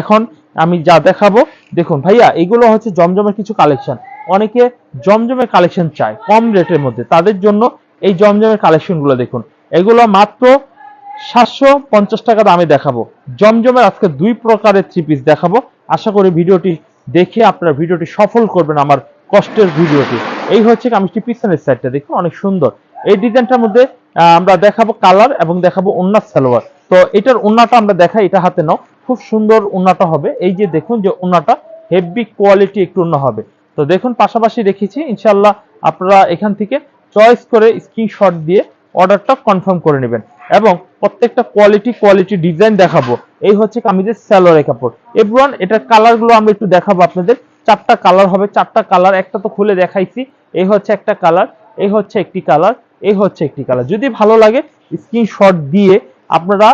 এখন আমি যা দেখাবো, দেখুন ভাইয়া, এগুলো হচ্ছে জমজমের কিছু কালেকশন অনেকে জমজমের কালেকশন চায়, কম রেটের মধ্যে। তাদের জন্য এই জমজমের কালেকশনগুলো দেখুন। এগুলো মাত্র সাতশো পঞ্চাশ টাকা দামে দেখাবো। জমজমের আজকে দুই প্রকারের থ্রি পিস দেখাবো। আশা করি ভিডিওটি দেখে আপনারা ভিডিওটি সফল করবেন আমার কষ্টের ভিডিওটি। এই হচ্ছে কামিজটি পিছনের সাইডটা দেখুন অনেক সুন্দর। এই ডিজাইনটার মধ্যে আমরা দেখাবো কালার এবং দেখাবো ওন্নার সালোয়ার। তো এটার ওন্নাটা আমরা দেখাই, এটা হাতে নাও। খুব সুন্দর ওন্নাটা হবে। এই যে দেখুন যে ওন্নাটা হেভি কোয়ালিটি একটু ওন্না হবে। তো দেখুন পাশাপাশি রেখেছি ইনশাল্লাহ আপনারা এখান থেকে চয়েস করে স্ক্রিনশট দিয়ে অর্ডারটা কনফার্ম করে নেবেন। এবং প্রত্যেকটা কোয়ালিটি কোয়ালিটি ডিজাইন দেখাবো। এই হচ্ছে কামিজের স্যালোয়ারের কাপড়। এভরিওয়ান, এটার কালারগুলো আমরা একটু দেখাবো আপনাদের। চারটা কালার হবে, চারটা কালার একটা তো খুলে দেখাইছি। এই হচ্ছে একটা কালার এই হচ্ছে একটি কালার এই হচ্ছে একটি কালার যদি ভালো লাগে স্ক্রিনশট দিয়ে আপনারা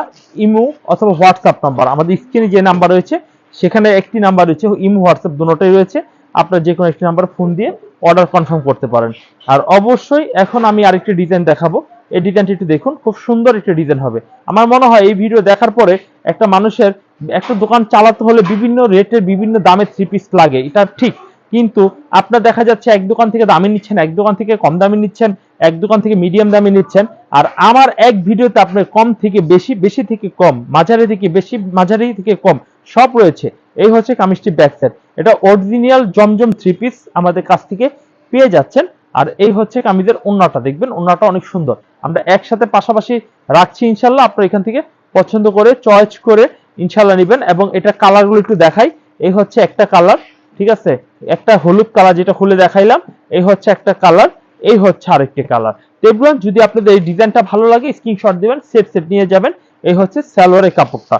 ইমো অথবা হোয়াটসঅ্যাপ নাম্বার, আমাদের স্ক্রিনে যে নাম্বার রয়েছে, সেখানে একটি নাম্বার রয়েছে, ইমো, হোয়াটসঅ্যাপ দুটোটাই রয়েছে। আপনারা যে কোনো একটি নাম্বার ফোন দিয়ে অর্ডার কনফার্ম করতে পারেন। আর অবশ্যই এখন আমি আরেকটি ডিজাইন দেখাবো। এই ডিজাইনটি একটু দেখুন, খুব সুন্দর একটি ডিজাইন হবে। আমার মনে হয় এই ভিডিও দেখার পরে একটা মানুষের, একটা দোকান চালাতে হলে বিভিন্ন রেটের বিভিন্ন দামের থ্রি পিস লাগে, এটা ঠিক। কিন্তু আপনার দেখা যাচ্ছে এক দোকান থেকে দামি নিচ্ছেন, এক দোকান থেকে কম দামি নিচ্ছেন, এক দোকান থেকে মিডিয়াম দামে নিচ্ছেন। আর আমার এক ভিডিওতে আপনার কম থেকে বেশি বেশি থেকে কম, মাঝারি থেকে বেশি, মাঝারি থেকে কম সব রয়েছে। এই হচ্ছে কামিজটি ব্যাক সাইড এটা অরিজিনাল জমজম থ্রি পিস আমাদের কাছ থেকে পেয়ে যাচ্ছেন। আর এই হচ্ছে কামিজের ওন্নাটা, দেখবেন ওন্নাটা অনেক সুন্দর। আমরা একসাথে পাশাপাশি রাখছি ইনশাল্লাহ, আপনারা এখান থেকে পছন্দ করে চয়েস করে ইনশাল্লাহ নেবেন। এবং এটা কালারগুলো একটু দেখাই। এই হচ্ছে একটা কালার ঠিক আছে? একটা হলুদ কালার যেটা খুলে দেখাইলাম, এই হচ্ছে একটা কালার এই হচ্ছে আরেকটি কালার দেখবেন যদি আপনাদের এই ডিজাইনটা ভালো লাগে স্ক্রিনশট দিবেন সেট সেট নিয়ে যাবেন, এই হচ্ছে সালোয়ারের কাপড়টা।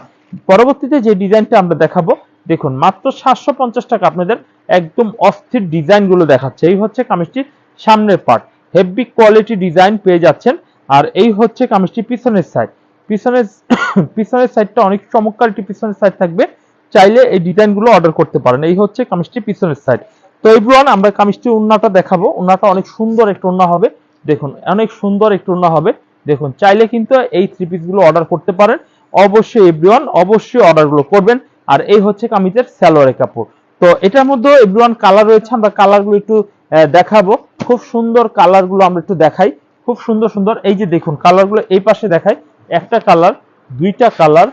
পরবর্তীতে যে ডিজাইনটা আমরা দেখাবো, দেখুন, মাত্র সাতশো পঞ্চাশ টাকা আপনাদের একদম অস্থির ডিজাইনগুলো দেখাচ্ছে। এই হচ্ছে কামিজটির সামনের পার্ট হেভি কোয়ালিটি ডিজাইন পেয়ে যাচ্ছেন। আর এই হচ্ছে কামিজটি পিছনের সাইড পিছনের পিছনের সাইডটা অনেক চমৎকার একটি পিছনের সাইড থাকবে। চাইলে এই ডিজাইনগুলো অর্ডার করতে পারেন। এই হচ্ছে কামিজটি পিছনের সাইড তো এইবার আমরা কামিজটি উন্নাটা দেখাবো। উন্নাটা অনেক সুন্দর একটা উন্না হবে। দেখুন, অনেক সুন্দর একটু উন্না হবে। দেখুন, চাইলে কিন্তু এই থ্রি পিসগুলো অর্ডার করতে পারেন। অবশ্যই এভরিওয়ান, অবশ্যই অর্ডারগুলো করবেন। আর এই হচ্ছে কামিজের স্যালোয়ারের কাপড়। তো এটার মধ্যে এভরিওয়ান কালার রয়েছে। আমরা কালারগুলো একটু দেখাবো। খুব সুন্দর কালারগুলো আমরা একটু দেখাই। খুব সুন্দর সুন্দর। এই যে দেখুন কালারগুলো এই পাশে দেখাই। একটা কালার দুইটা কালার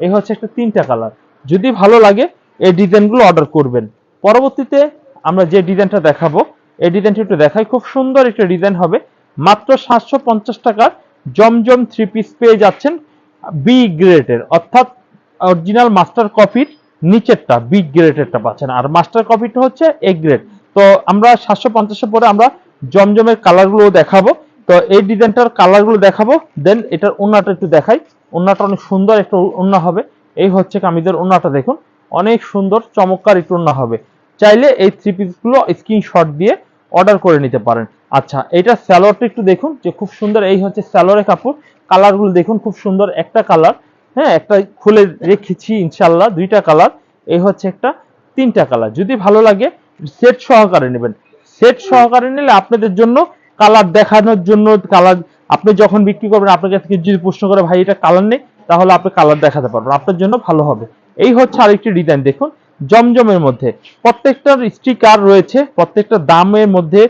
এই হচ্ছে একটা তিনটা কালার যদি ভালো লাগে, এই ডিজাইনগুলো অর্ডার করবেন। পরবর্তীতে আমরা যে ডিজাইনটা দেখাবো, এই ডিজাইনটা একটু দেখাই। খুব সুন্দর একটা ডিজাইন হবে। মাত্র সাতশো পঞ্চাশ টাকার জমজম থ্রি পিস পেয়ে যাচ্ছেন বি গ্রেডের অর্থাৎ অরিজিনাল মাস্টার কপির নিচেরটা বি গ্রেডেরটা পাচ্ছেন। আর মাস্টার কপিটা হচ্ছে এ গ্রেড তো আমরা সাতশো পঞ্চাশে পরে আমরা জমজমের কালারগুলো দেখাবো। তো এই ডিজাইনটার কালারগুলো দেখাবো দেন এটার ওন্নাটা একটু দেখাই। ওন্নাটা অনেক সুন্দর একটা ওন্না হবে। এই হচ্ছে কামিজের ওন্নাটা দেখুন। অনেক সুন্দর, চমৎকার একটু ওন্না হবে। চাইলে এই থ্রি পিসগুলো স্ক্রিনশট দিয়ে অর্ডার করে নিতে পারেন। আচ্ছা এটা স্যালোয়ারটা একটু দেখুন, যে খুব সুন্দর। এই হচ্ছে স্যালোয়ারের কাপড়। কালারগুলো দেখুন, খুব সুন্দর একটা কালার হ্যাঁ একটা খুলে রেখেছি ইনশাল্লাহ দুইটা কালার এই হচ্ছে একটা, তিনটা কালার যদি ভালো লাগে সেট সহকারে নেবেন। সেট সহকারে নিলে আপনাদের জন্য কালার দেখানোর জন্য কালার আপনি যখন বিক্রি করবেন, আপনার কাছে যদি প্রশ্ন করে, ভাই, এটা কালার নেই? তাহলে আপনি কালার দেখাতে পারবেন, আপনার জন্য ভালো হবে। এই হচ্ছে আরেকটি ডিজাইন দেখুন, জমজমের মধ্যে। প্রত্যেকটার স্টিকার রয়েছে, প্রত্যেকটা দামের মধ্যে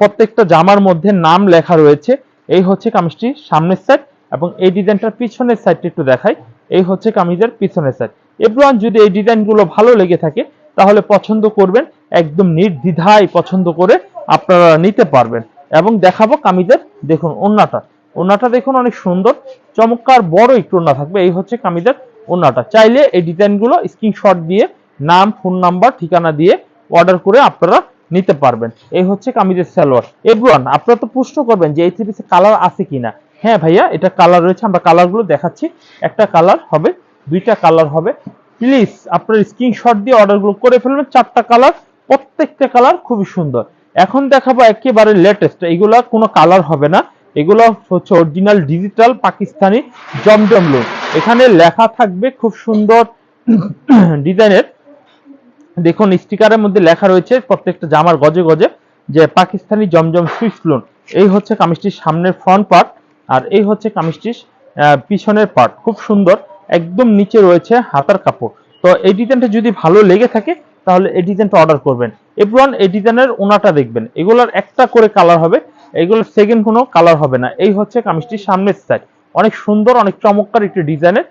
প্রত্যেকটা জামার মধ্যে নাম লেখা রয়েছে। এই হচ্ছে কামিজটি সামনের সাইড এবং এই ডিজাইনটার পিছনের সাইডটা একটু দেখাই। এই হচ্ছে কামিজের পিছনের সাইড এভরিওয়ান, যদি এই ডিজাইনগুলো ভালো লেগে থাকে, তাহলে পছন্দ করবেন, একদম নির্দ্বিধায় পছন্দ করে আপনারা নিতে পারবেন। এবং দেখাবো কামিজের, দেখুন, ওন্নাটা। ওন্নাটা দেখুন অনেক সুন্দর। চমৎকার বড় একটু ওন্না থাকবে। এই হচ্ছে কামিজের ওন্নাটা চাইলে এই ডিজাইনগুলো স্ক্রিনশট দিয়ে, নাম, ফোন নাম্বার, ঠিকানা দিয়ে অর্ডার করে আপনারা নিতে পারবেন। এই হচ্ছে কামিজের সালোয়ার। এভরিওয়ান, আপনারা তো প্রশ্ন করবেন যে এই থ্রি পিসে কালার আছে কিনা। হ্যাঁ ভাইয়া, এটা কালার রয়েছে। আমরা কালারগুলো দেখাচ্ছি। একটা কালার হবে, দুইটা কালার হবে। প্লিজ আপনার স্ক্রিনশট দিয়ে অর্ডারগুলো করে ফেলবেন। চারটা কালার প্রত্যেকটা কালার খুবই সুন্দর। এখন দেখাবো একেবারে লেটেস্ট এইগুলা কোনো কালার হবে না। এগুলো হচ্ছে original digital Pakistani Zamzam lawn এখানে লেখা থাকবে খুব সুন্দর ডিজাইনের। দেখুন স্টিকারের মধ্যে লেখা রয়েছে প্রত্যেকটা জামার গজে গজে যে পাকিস্তানি জমজম সুইস লোন এই হচ্ছে কামিজটির সামনের ফ্রন্ট পার্ট আর এই হচ্ছে কামিজটির পিছনের পার্ট খুব সুন্দর, একদম নিচে রয়েছে হাতার কাপড়। তো এই ডিজাইনটা যদি ভালো লেগে থাকে, তাহলে এই ডিজাইনটা অর্ডার করবেন। এপ্রন এই ডিজাইনের ওনাটা দেখবেন। এগুলোর একটা করে কালার হবে এগুলোর সেকেন্ড কোনো কালার হবে না। এই হচ্ছে কামিজটির সামনের সাইড অনেক সুন্দর, অনেক চমৎকার একটি ডিজাইনের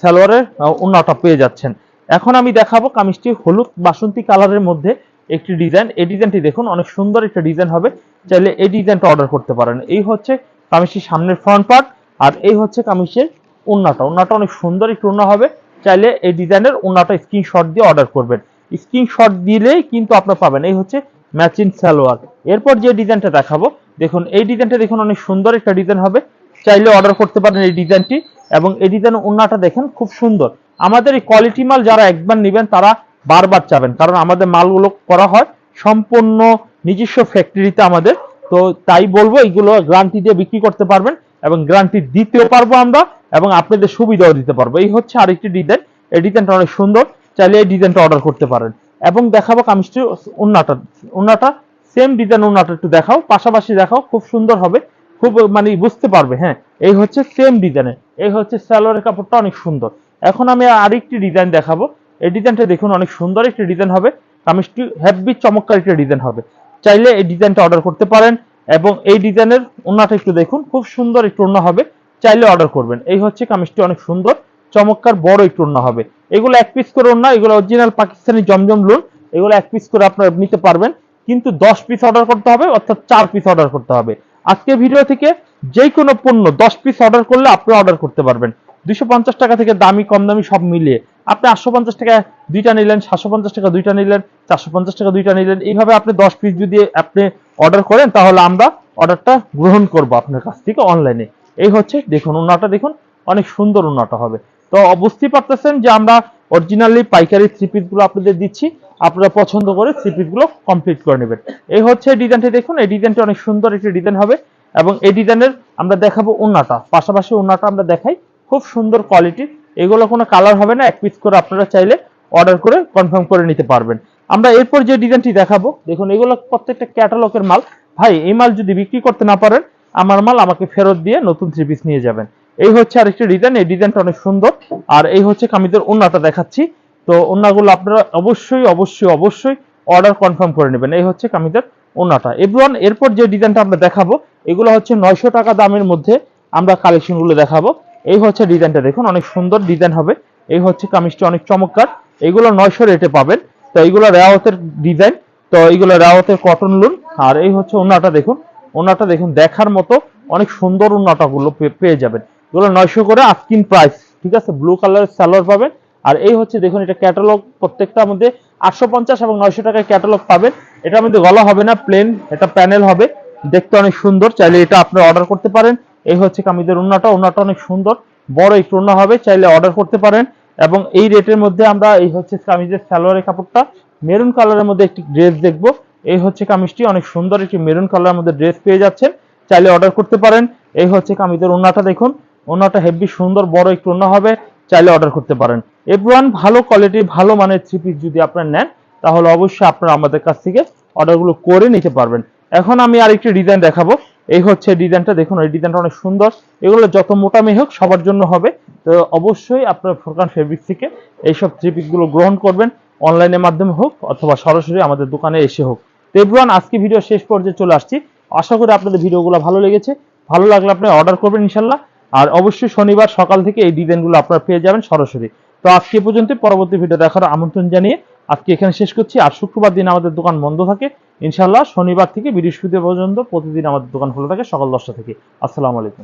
সালোয়ারের ওনাটা পেয়ে যাচ্ছেন। এখন আমি দেখাবো কামিজটি হলুদ বাসন্তী কালারের মধ্যে একটি ডিজাইন এই ডিজাইনটি দেখুন, অনেক সুন্দর একটা ডিজাইন হবে। চাইলে এই ডিজাইনটা অর্ডার করতে পারেন। এই হচ্ছে কামিজটির সামনের ফ্রন্ট পার্ট আর এই হচ্ছে কামিজের ওন্নাটা ওন্নাটা অনেক সুন্দর একটু ওন্না হবে। চাইলে এই ডিজাইনের ওন্নাটা স্ক্রিনশট দিয়ে অর্ডার করবেন। স্ক্রিনশট দিলেই কিন্তু আপনার পাবেন। এই হচ্ছে ম্যাচিং সালোয়ার। এরপর যে ডিজাইনটা দেখাবো, দেখুন, এই ডিজাইনটা দেখুন, অনেক সুন্দর একটা ডিজাইন হবে। চাইলে অর্ডার করতে পারেন এই ডিজাইনটি। এবং এই ডিজাইন ওন্নাটা দেখেন, খুব সুন্দর। আমাদের এই কোয়ালিটি মাল যারা একবার নেবেন, তারা বারবার চাবেন। কারণ আমাদের মালগুলো করা হয় সম্পূর্ণ নিজস্ব ফ্যাক্টরিতে আমাদের। তো তাই বলব, এইগুলো গ্যারান্টি দিয়ে বিক্রি করতে পারবেন এবং গ্যারান্টি দিতেও পারব আমরা এবং আপনাদের সুবিধাও দিতে পারব। এই হচ্ছে আরেকটি ডিজাইন। এই ডিজাইনটা অনেক সুন্দর। চাইলে এই ডিজাইনটা অর্ডার করতে পারেন। এবং দেখাবো কামিজটি উন্নাটা উন্নাটা সেম ডিজাইন উন্নাটা একটু দেখাও, পাশাপাশি দেখাও, খুব সুন্দর হবে, খুব মানে বুঝতে পারবে হ্যাঁ এই হচ্ছে সেম ডিজাইনের এই হচ্ছে স্যালোয়ারের কাপড়টা অনেক সুন্দর। এখন আমি আরেকটি ডিজাইন দেখাবো, এই ডিজাইনটা দেখুন অনেক সুন্দর একটি ডিজাইন হবে কামিজটি হেভি চমৎকার একটি ডিজাইন হবে, চাইলে এই ডিজাইনটা অর্ডার করতে পারেন, এবং এই ডিজাইনের ওন্নাটা একটু দেখুন, খুব সুন্দর একটু ওন্না হবে, চাইলে অর্ডার করবেন, এই হচ্ছে কামিজটি অনেক সুন্দর, চমৎকার বড় একটু ওন্না হবে। এগুলো এক পিস করে ওন্না এগুলো অরিজিনাল পাকিস্তানি জমজম লুন এগুলো এক পিস করে আপনারা নিতে পারবেন। কিন্তু দশ পিস অর্ডার করতে হবে, অর্থাৎ চার পিস অর্ডার করতে হবে। আজকে ভিডিও থেকে যে কোনো পণ্য দশ পিস অর্ডার করলে আপনি অর্ডার করতে পারবেন। দুইশো পঞ্চাশ টাকা থেকে দামি, কম দামি সব মিলিয়ে। আপনি আটশো পঞ্চাশ টাকা দুইটা নিলেন, সাতশো পঞ্চাশ টাকা দুইটা নিলেন, চারশো পঞ্চাশ টাকা দুইটা নিলেন। এইভাবে আপনি দশ পিস যদি আপনি অর্ডার করেন, তাহলে আমরা অর্ডারটা গ্রহণ করব আপনার কাছ থেকে অনলাইনে এই হচ্ছে, দেখুন ওনাটা দেখুন, অনেক সুন্দর ওনাটা হবে। তো বুঝতেই পারতেছেন যে আমরা অরিজিনালি পাইকারি থ্রি গুলো আপনাদের দিচ্ছি। আপনারা পছন্দ করে থ্রি গুলো কমপ্লিট করে নেবেন। এই হচ্ছে ডিজাইনটি দেখুন, এই ডিজাইনটি অনেক সুন্দর একটি ডিজাইন হবে এবং এই ডিজাইনের আমরা দেখাবো ওনাটা পাশাপাশি ওনাটা আমরা দেখাই, খুব সুন্দর কোয়ালিটি এগুলো কোনো কালার হবে না, এক পিস করে আপনারা চাইলে অর্ডার করে কনফার্ম করে নিতে পারবেন। আমরা এরপর যে ডিজাইনটি দেখাবো, দেখুন এগুলো প্রত্যেকটা ক্যাটালগের মাল। ভাই, এই মাল যদি বিক্রি করতে না পারেন, আমার মাল আমাকে ফেরত দিয়ে নতুন থ্রি পিস নিয়ে যাবেন। এই হচ্ছে আরেকটি ডিজাইন এই ডিজাইনটা অনেক সুন্দর। আর এই হচ্ছে কামিজের ওন্নাটা দেখাচ্ছি। তো ওন্নাগুলো আপনারা অবশ্যই অবশ্যই অবশ্যই অর্ডার কনফার্ম করে নেবেন। এই হচ্ছে কামিজের ওন্নাটা। এভরিওয়ান, এরপর যে ডিজাইনটা আমরা দেখাবো, এগুলো হচ্ছে নয়শো টাকা দামের মধ্যে আমরা কালেকশনগুলো দেখাবো। এই হচ্ছে ডিজাইনটা দেখুন, অনেক সুন্দর ডিজাইন হবে। এই হচ্ছে কামিজটি অনেক চমৎকার। এগুলো নয়শো রেটে পাবেন। তো এইগুলো রেওয়াতের ডিজাইন তো এইগুলো রেওয়াতের কটন লুন আর এই হচ্ছে ওনাটা দেখুন। ওনাটা দেখুন, দেখার মতো অনেক সুন্দর ওনাটা গুলো পেয়ে যাবেন। এগুলো নয়শো করে আস্কিন প্রাইস ঠিক আছে? ব্লু কালারের সালোয়ার পাবেন। আর এই হচ্ছে দেখুন, এটা ক্যাটালগ প্রত্যেকটার মধ্যে আটশো পঞ্চাশ এবং নয়শো টাকায় ক্যাটালগ পাবেন। এটার মধ্যে গলা হবে না প্লেন এটা প্যানেল হবে। দেখতে অনেক সুন্দর, চাইলে এটা আপনি অর্ডার করতে পারেন। এই হচ্ছে কামিজের উন্নাটা উন্নাটা অনেক সুন্দর। বড় একটু উন্না হবে, চাইলে অর্ডার করতে পারেন। এবং এই রেটের মধ্যে আমরা এই হচ্ছে কামিজের সালোয়ারের কাপড়টা মেরুন কালারের মধ্যে একটি ড্রেস দেখব। এই হচ্ছে কামিজটি, অনেক সুন্দর একটি মেরুন কালারের মধ্যে ড্রেস পেয়ে যাচ্ছেন। চাইলে অর্ডার করতে পারেন। এই হচ্ছে কামিজের উন্নাটা দেখুন। উন্নাটা হেভি সুন্দর, বড় একটু উন্না হবে, চাইলে অর্ডার করতে পারেন। এভরিওয়ান ভালো কোয়ালিটির ভালো মানের থ্রি পিস যদি আপনারা নেন, তাহলে অবশ্যই আপনারা আমাদের কাছ থেকে অর্ডারগুলো করে নিতে পারবেন। এখন আমি আরেকটি ডিজাইন দেখাবো। এই হচ্ছে ডিজাইনটা দেখুন, এই ডিজাইনটা অনেক সুন্দর। এগুলো যত মোটামি হোক, সবার জন্য হবে। তো অবশ্যই আপনার ফোরকান ফেব্রিক থেকে এইসব থ্রি গুলো গ্রহণ করবেন অনলাইনের মাধ্যমে হোক, অথবা সরাসরি আমাদের দোকানে এসে হোক। তো এভরিওয়ান আজকে ভিডিও শেষ পর্যায়ে চলে আসছি। আশা করি আপনাদের ভিডিওগুলো ভালো লেগেছে। ভালো লাগলে আপনি অর্ডার করবেন ইনশাল্লাহ। আর অবশ্যই শনিবার সকাল থেকে এই ডিজাইনগুলো আপনারা পেয়ে যাবেন সরাসরি। তো আজকে পর্যন্ত পরবর্তী ভিডিও দেখার আমন্ত্রণ জানিয়ে আজকে এখানে শেষ করছি। আর শুক্রবার দিন আমাদের দোকান বন্ধ থাকে। ইনশাল্লাহ শনিবার থেকে বৃহস্পতিবার পর্যন্ত প্রতিদিন আমাদের দোকান খোলা থাকে সকাল দশটা থেকে। আসসালামু আলাইকুম।